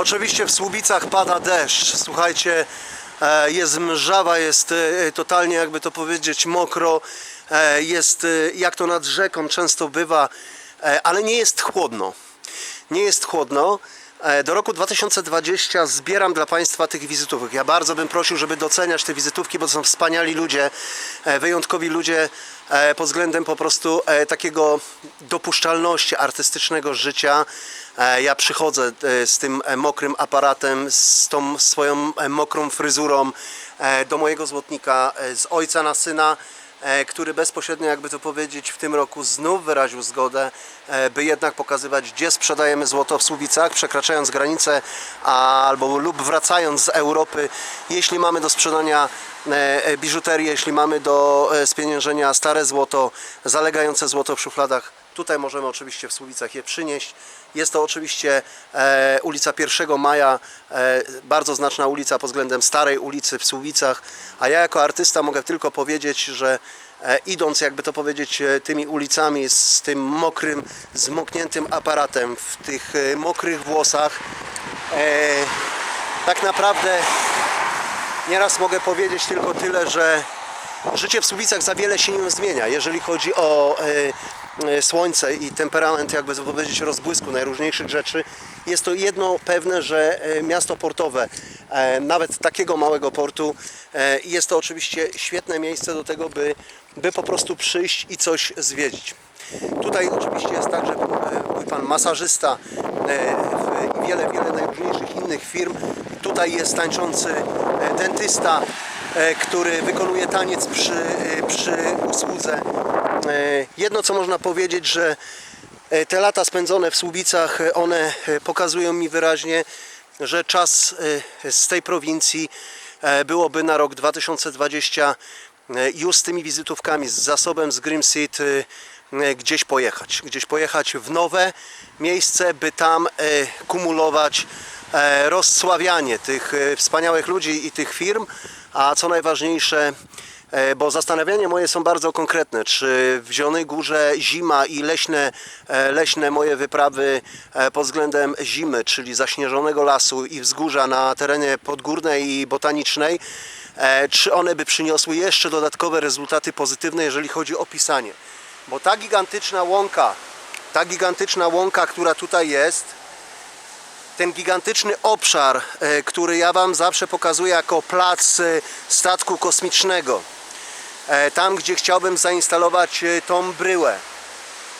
Oczywiście w Słubicach pada deszcz. Słuchajcie, e, jest mrzawa, jest e, totalnie, jakby to powiedzieć, mokro. E, Jest jak to nad rzeką często bywa, ale nie jest chłodno. Nie jest chłodno. E, Do roku 2020 zbieram dla Państwa tych wizytówek. Ja bardzo bym prosił, żeby doceniać te wizytówki, bo to są wspaniali ludzie, e, wyjątkowi ludzie e, pod względem po prostu takiego dopuszczalności artystycznego życia. Ja przychodzę z tym mokrym aparatem, z tą swoją mokrą fryzurą do mojego złotnika, z ojca na syna który bezpośrednio, jakby to powiedzieć, w tym roku znów wyraził zgodę, e, by jednak pokazywać, gdzie sprzedajemy złoto w Słubicach, przekraczając granicę albo lub wracając z Europy. Jeśli mamy do sprzedania e, e, biżuterię, jeśli mamy do e, spieniężenia stare złoto, zalegające złoto w szufladach, Tutaj możemy oczywiście w Słubicach je przynieść. Jest to oczywiście e, ulica 1 Maja, e, bardzo znaczna ulica pod względem starej ulicy w Słubicach, a ja jako artysta mogę tylko powiedzieć, że e, idąc jakby to powiedzieć e, tymi ulicami z tym mokrym, zmokniętym aparatem w tych e, mokrych włosach, e, tak naprawdę nieraz mogę powiedzieć tylko tyle, że życie w Słubicach za wiele się nie zmienia, jeżeli chodzi o e, e, słońce i temperament, jakby powiedzieć, rozbłysku najróżniejszych rzeczy. Jest to jedno pewne, że e, miasto portowe, nawet takiego małego portu, jest to oczywiście świetne miejsce do tego, by, by po prostu przyjść i coś zwiedzić. Tutaj oczywiście jest także mój pan masażysta i wiele, wiele najróżniejszych innych firm. Tutaj jest tańczący e, dentysta, e, który wykonuje taniec przy, e, przy usłudze. Jedno co można powiedzieć, że te lata spędzone w Słubicach, one pokazują mi wyraźnie, że czas z tej prowincji byłoby na rok 2020 e, już z tymi wizytówkami, z zasobem z e, gdzieś pojechać. Gdzieś pojechać w nowe miejsce, by tam kumulować rozsławianie tych e, wspaniałych ludzi i tych firm, a co najważniejsze, E, bo zastanawiania moje są bardzo konkretne. Czy w Zielonej Górze zima i leśne, e, leśne moje wyprawy e, pod względem zimy, czyli zaśnieżonego lasu i wzgórza na terenie podgórnej i botanicznej, e, czy one by przyniosły jeszcze dodatkowe rezultaty pozytywne, jeżeli chodzi o pisanie. Bo ta gigantyczna łąka, ta gigantyczna łąka, która tutaj jest, ten gigantyczny obszar, e, który ja Wam zawsze pokazuję jako plac e, statku kosmicznego. E, Tam, gdzie chciałbym zainstalować tą bryłę.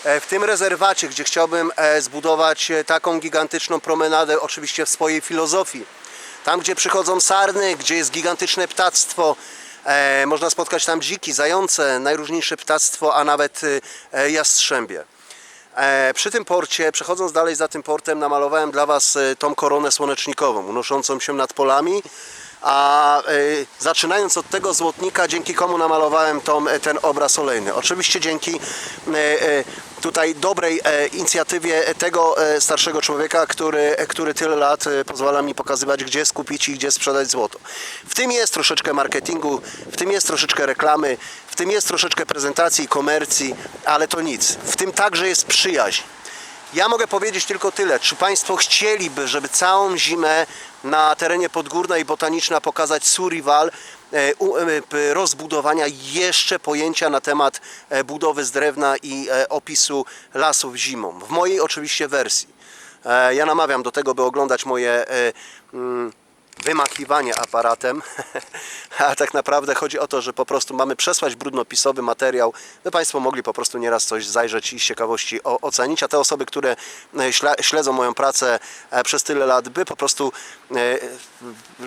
W tym rezerwacie, gdzie chciałbym zbudować taką gigantyczną promenadę, oczywiście w swojej filozofii. Tam, gdzie przychodzą sarny, gdzie jest gigantyczne ptactwo, można spotkać tam dziki, zające, najróżniejsze ptactwo, a nawet jastrzębie. E, Przy tym porcie, przechodząc dalej za tym portem, namalowałem dla Was e, tą koronę słonecznikową, unoszącą się nad polami. A e, zaczynając od tego złotnika, dzięki komu namalowałem tą, ten obraz olejny. Oczywiście dzięki tutaj dobrej e, inicjatywie tego e, starszego człowieka, który, e, który tyle lat pozwala mi pokazywać, gdzie skupić i gdzie sprzedać złoto. W tym jest troszeczkę marketingu, w tym jest troszeczkę reklamy, w tym jest troszeczkę prezentacji komercji, ale to nic. W tym także jest przyjaźń. Ja mogę powiedzieć tylko tyle. Czy Państwo chcieliby, żeby całą zimę na terenie Podgórna i Botaniczna pokazać p- rozbudowania jeszcze pojęcia na temat e, budowy z drewna i e, opisu lasów zimą? W mojej oczywiście wersji. E, Ja namawiam do tego, by oglądać moje e, wymachiwanie aparatem, a tak naprawdę chodzi o to, że po prostu mamy przesłać brudnopisowy materiał, by Państwo mogli po prostu nieraz coś zajrzeć i z ciekawości ocenić, a te osoby, które e, śledzą moją pracę e, przez tyle lat, by po prostu e,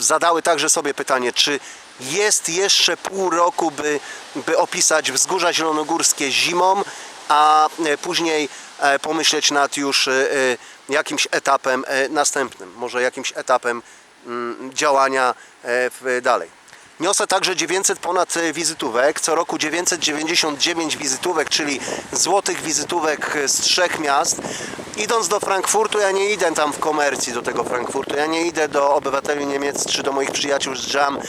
zadały także sobie pytanie, czy jest jeszcze pół roku, by, by opisać wzgórza zielonogórskie zimą, a później pomyśleć nad już jakimś etapem następnym, może jakimś etapem działania e, dalej. Niosę także 900 ponad e, wizytówek, co roku 999 wizytówek, czyli złotych wizytówek z trzech miast. Idąc do Frankfurtu, ja nie idę tam w komercji do tego Frankfurtu, ja nie idę do obywateli Niemiec czy do moich przyjaciół z Jam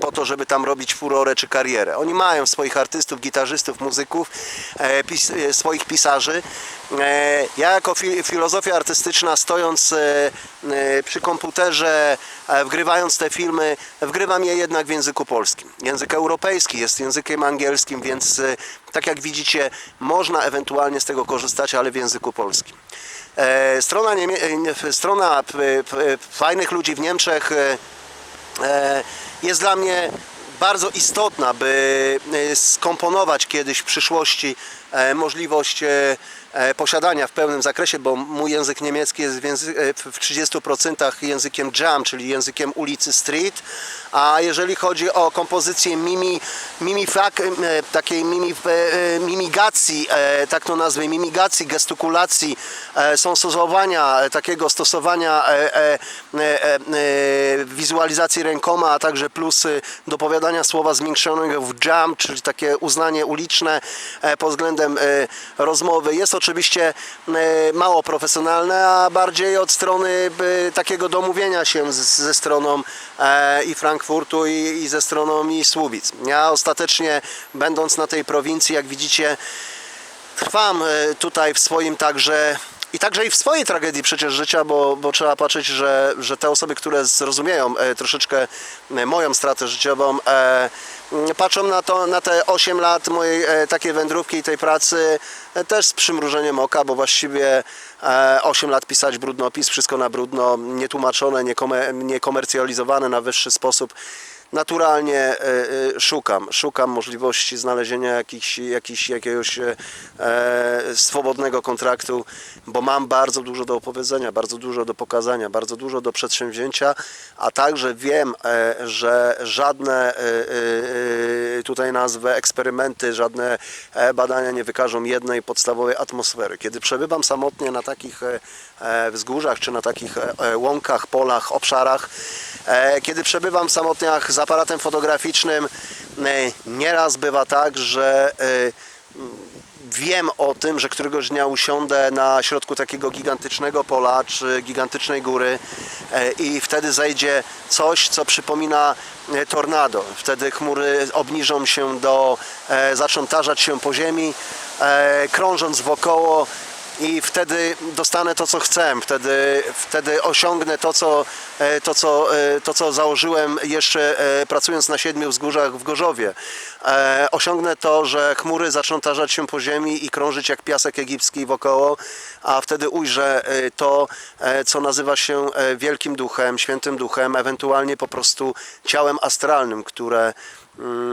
po to, żeby tam robić furorę czy karierę. Oni mają swoich artystów, gitarzystów, muzyków, e, pis, e, swoich pisarzy. E, ja jako fi, filozofia artystyczna stojąc przy komputerze, wgrywając te filmy, wgrywam je jednak w języku polskim. Język europejski jest językiem angielskim, więc tak jak widzicie, można ewentualnie z tego korzystać, ale w języku polskim. E, strona, niemie- e, strona p, fajnych ludzi w Niemczech e, e, jest dla mnie bardzo istotna, by e, skomponować kiedyś w przyszłości e, możliwość e, e, posiadania w pełnym zakresie, bo mój język niemiecki jest w, języ- e, w 30% językiem jam, czyli językiem ulicy street, a jeżeli chodzi o kompozycję mimi, mimifak, e, takiej mimi, e, mimigacji, e, tak to nazwę, mimigacji, gestykulacji, e, stosowania e, takiego stosowania e, e, e, e, wizualizacji rękoma, a także plusy dopowiadania słowa zmiękczonego w jam, czyli takie uznanie uliczne e, pod względem e, rozmowy. Jest oczywiście e, mało profesjonalne, a bardziej od strony e, takiego domówienia się ze stroną i Frankfurtu i, ze stroną i Słubic. Ja ostatecznie będąc na tej prowincji, jak widzicie, trwam tutaj w swoim także i także i w swojej tragedii przecież życia, bo, bo trzeba patrzeć, że, że te osoby, które zrozumieją troszeczkę moją stratę życiową, patrzą na, to, na te 8 lat mojej e, takiej wędrówki i tej pracy e, też z przymrużeniem oka, bo właściwie e, 8 lat pisać brudnopis, wszystko na brudno, nietłumaczone, niekome, niekomercjalizowane na wyższy sposób naturalnie e, e, szukam, szukam możliwości znalezienia jakichś, jakichś, jakiegoś e, swobodnego kontraktu, bo mam bardzo dużo do opowiedzenia, bardzo dużo do pokazania, bardzo dużo do przedsięwzięcia, a także wiem, że żadne tutaj nazwę eksperymenty, żadne badania nie wykażą jednej podstawowej atmosfery. Kiedy przebywam samotnie na takich wzgórzach, czy na takich łąkach, polach, obszarach, kiedy przebywam samotniach aparatem fotograficznym, e, nieraz bywa tak, że e, wiem o tym, że któregoś dnia usiądę na środku takiego gigantycznego pola czy gigantycznej góry e, i wtedy zejdzie coś, co przypomina tornado. Wtedy chmury obniżą się do, zaczną tarzać się po ziemi, krążąc wokoło i wtedy dostanę to, co chcę, wtedy, wtedy osiągnę to co, e, to, co, e, to, co założyłem jeszcze e, pracując na siedmiu wzgórzach w Gorzowie. Osiągnę to, że chmury zaczną tarzać się po ziemi i krążyć jak piasek egipski wokoło, a wtedy ujrzę to, co nazywa się Wielkim Duchem, Świętym Duchem, ewentualnie po prostu ciałem astralnym, które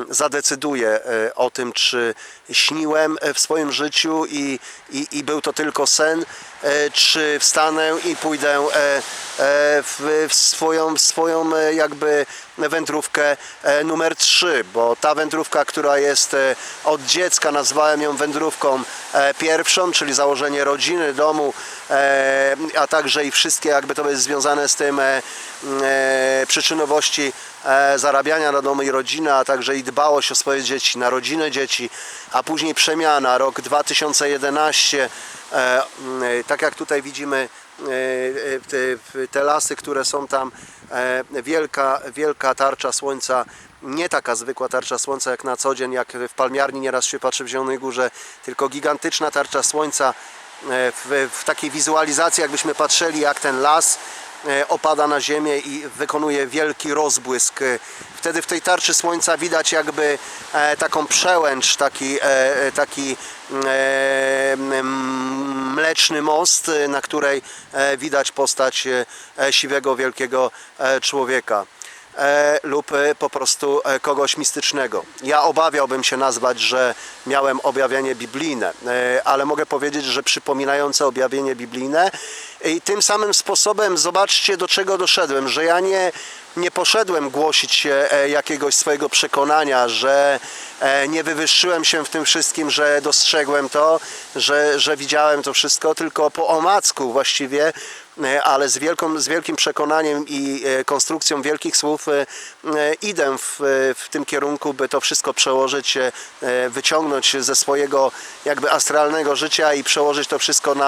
zadecyduje e, o tym, czy śniłem e, w swoim życiu i, i, i był to tylko sen, czy wstanę i pójdę e, e, w, swoją, w swoją e, jakby wędrówkę e, numer 3, bo ta wędrówka, która jest e, od dziecka, nazwałem ją wędrówką e, pierwszą, czyli założenie rodziny, domu, e, a także i wszystkie jakby to jest związane z tym e, e, przyczynowości e, zarabiania na dom i rodzinę, a także i dbałość o swoje dzieci, na rodzinę dzieci, a później przemiana, rok 2011, e, m, tak jak tutaj widzimy e, e, te, te lasy, które są tam, e, wielka, wielka tarcza słońca, nie taka zwykła tarcza słońca jak na co dzień, jak w palmiarni nieraz się patrzy w Zielonej Górze, tylko gigantyczna tarcza słońca, e, w, w takiej wizualizacji, jakbyśmy patrzyli, jak ten las e, opada na ziemię i wykonuje wielki rozbłysk. E, Wtedy w tej tarczy słońca widać jakby e, taką przełęcz, taki, e, e, taki e, mleczny most, e, na której e, widać postać e, e, siwego, wielkiego e, człowieka e, lub e, po prostu e, kogoś mistycznego. Ja obawiałbym się nazwać, że miałem objawienie biblijne, e, ale mogę powiedzieć, że przypominające objawienie biblijne i tym samym sposobem zobaczcie do czego doszedłem, że ja nie, nie poszedłem głosić e, jakiegoś swojego przekonania, że e, nie wywyższyłem się w tym wszystkim, że dostrzegłem to, że, że widziałem to wszystko, tylko po omacku właściwie e, ale z, wielką, z wielkim przekonaniem i e, konstrukcją wielkich słów e, e, idę w, e, w tym kierunku, by to wszystko przełożyć, e, wyciągnąć ze swojego jakby astralnego życia i przełożyć to wszystko na